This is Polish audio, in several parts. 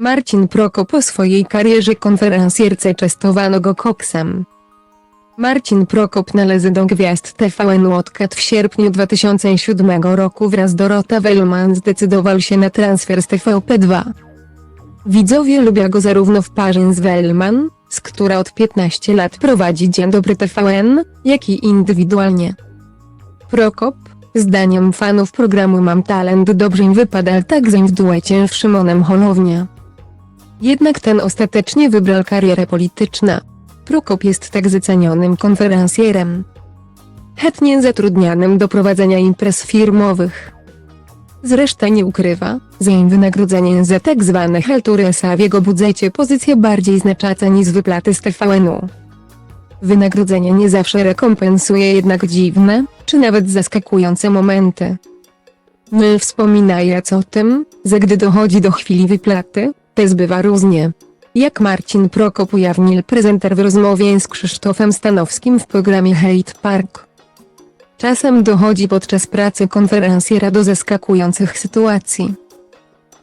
Marcin Prokop po swojej karierze konferencjerce częstowano go koksem. Marcin Prokop należy do gwiazd TVN Łotkat w sierpniu 2007 roku wraz z Dorota Wellman zdecydował się na transfer z TVP2. Widzowie lubią go zarówno w parze z Wellman, z która od 15 lat prowadzi Dzień Dobry TVN, jak i indywidualnie. Prokop, zdaniem fanów programu Mam Talent dobrze wypada także w duecie z Szymonem Holownia. Jednak ten ostatecznie wybrał karierę polityczną. Prokop jest tak zacenionym konferencjerem. Chętnie zatrudnianym do prowadzenia imprez firmowych. Zresztą nie ukrywa, że im wynagrodzenie za tak zwane heltury w jego budżecie pozycję bardziej znacząca niż wyplaty z TVN-u. Wynagrodzenie nie zawsze rekompensuje jednak dziwne, czy nawet zaskakujące momenty. My wspominając o tym, że gdy dochodzi do chwili wyplaty, też bywa różnie. Jak Marcin Prokop ujawnił prezenter w rozmowie z Krzysztofem Stanowskim w programie Hate Park. Czasem dochodzi podczas pracy konferencjera do zaskakujących sytuacji.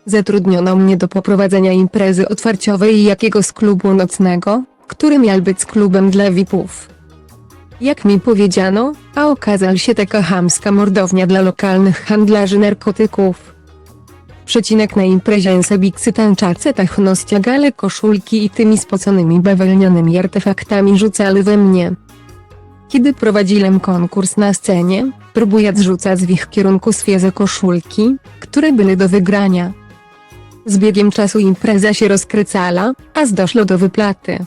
Zatrudniono mnie do poprowadzenia imprezy otwarciowej jakiegoś klubu nocnego, który miał być klubem dla VIP-ów. Jak mi powiedziano, a okazał się taka chamska mordownia dla lokalnych handlarzy narkotyków. Przecinek na imprezie Sebiksy tańczace tachno ściagale koszulki i tymi spoconymi bawełnianymi artefaktami rzucali we mnie. Kiedy prowadziłem konkurs na scenie, próbując rzucać w ich kierunku świeże koszulki, które były do wygrania. Z biegiem czasu impreza się rozkręcała, aż doszło do wyplaty.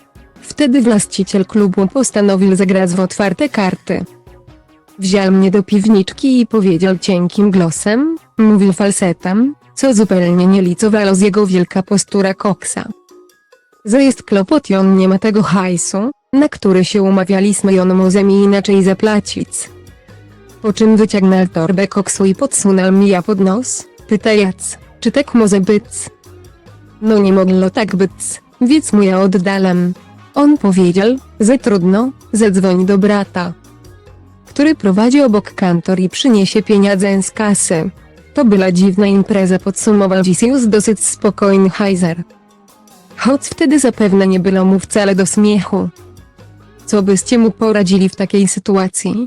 Wtedy właściciel klubu postanowił zagrać w otwarte karty. Wziął mnie do piwniczki i powiedział cienkim głosem, mówił falsetem, co zupełnie nie licowało z jego wielka postura koksa. Że jest kłopot i on nie ma tego hajsu, na który się umawialiśmy i on mi inaczej zapłacić. Po czym wyciągnął torbę koksu i podsunął mi ja pod nos, pytając, czy tak może być? No nie mogło tak być, więc mu ja oddalam. On powiedział, że trudno, zadzwoni do brata, który prowadzi obok kantor i przyniesie pieniądze z kasy. To była dziwna impreza podsumował Vicious dosyć spokojny Heiser. Choć wtedy zapewne nie było mu wcale do śmiechu. Co byście mu poradzili w takiej sytuacji?